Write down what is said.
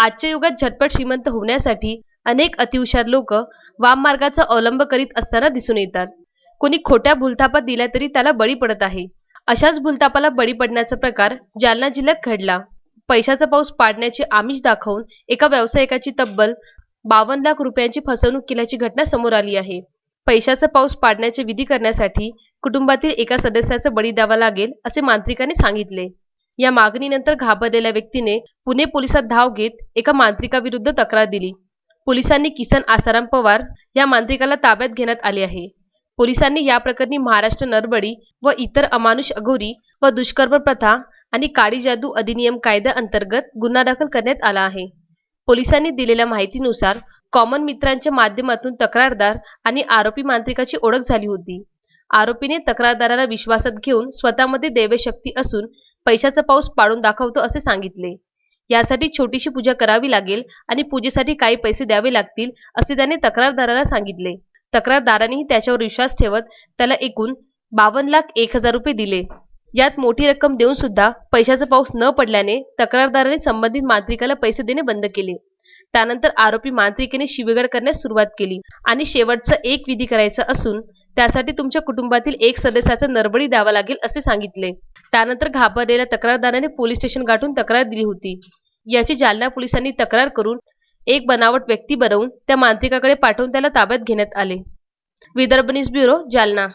आजच्या युगात झटपट श्रीमंत होण्यासाठी अनेक अतिहुशार लोक वाममार्गाचा अवलंब करीत असताना दिसून येतात. कोणी खोट्या भूलथापा दिल्या तरी त्याला बळी पडत आहे. अशाच भूलथापाला बळी पडण्याचा प्रकार जालना जिल्ह्यात घडला. पैशाचा पाऊस पाडण्याचे आमिष दाखवून एका व्यावसायिकाची तब्बल बावन्न लाख रुपयांची फसवणूक केल्याची घटना समोर आली आहे. पैशाचा पाऊस पाडण्याचे विधी करण्यासाठी कुटुंबातील एका सदस्याचा बळी द्यावा लागेल असे मांत्रिकाने सांगितले. या मागणीनंतर घाबरलेल्या व्यक्तीने पुणे पोलिसात धाव घेत एका मांत्रिकाविरुद्ध तक्रार दिली. पोलिसांनी किसन आसाराम पवार या मांत्रिकाला ताब्यात घेण्यात आले आहे. पोलिसांनी या प्रकरणी महाराष्ट्र नरबडी व इतर अमानुष अघोरी व दुष्कर्म प्रथा आणि काळी जादू अधिनियम कायद्याअंतर्गत गुन्हा दाखल करण्यात आला आहे. पोलिसांनी दिलेल्या माहितीनुसार कॉमन मित्रांच्या माध्यमातून तक्रारदार आणि आरोपी मांत्रिकाची ओळख झाली होती. आरोपीने तक्रारदाराला विश्वासात घेऊन स्वतःमध्ये दैवशक्ती असून पैशाचा पाऊस पाडून दाखवतो असे सांगितले. यासाठी छोटीशी पूजा करावी लागेल आणि पूजेसाठी काही पैसे द्यावे लागतील असे त्याने तक्रारदाराला सांगितले. तक्रारदारानेही त्याच्यावर विश्वास ठेवत त्याला एकूण बावन्न लाख एक हजार रुपये दिले. यात मोठी रक्कम देऊन सुद्धा पैशाचा पाऊस न पडल्याने तक्रारदाराने संबंधित मांत्रिकाला पैसे देणे बंद केले. त्यानंतर आरोपी मांत्रिकेने शिवीगाळ करण्यास सुरुवात केली आणि शेवटचा एक विधी करायचा असून त्यासाठी तुमच्या कुटुंबातील एक सदस्याचा नरबळी द्यावा लागेल असे सांगितले. त्यानंतर घाबरलेल्या तक्रारदाराने पोलीस स्टेशन गाठून तक्रार दिली होती. याची जालना पोलिसांनी तक्रार करून एक बनावट व्यक्ती बनवून त्या मांत्रिकाकडे पाठवून त्याला ताब्यात घेण्यात आले. Vidarbha news bureau Jalna.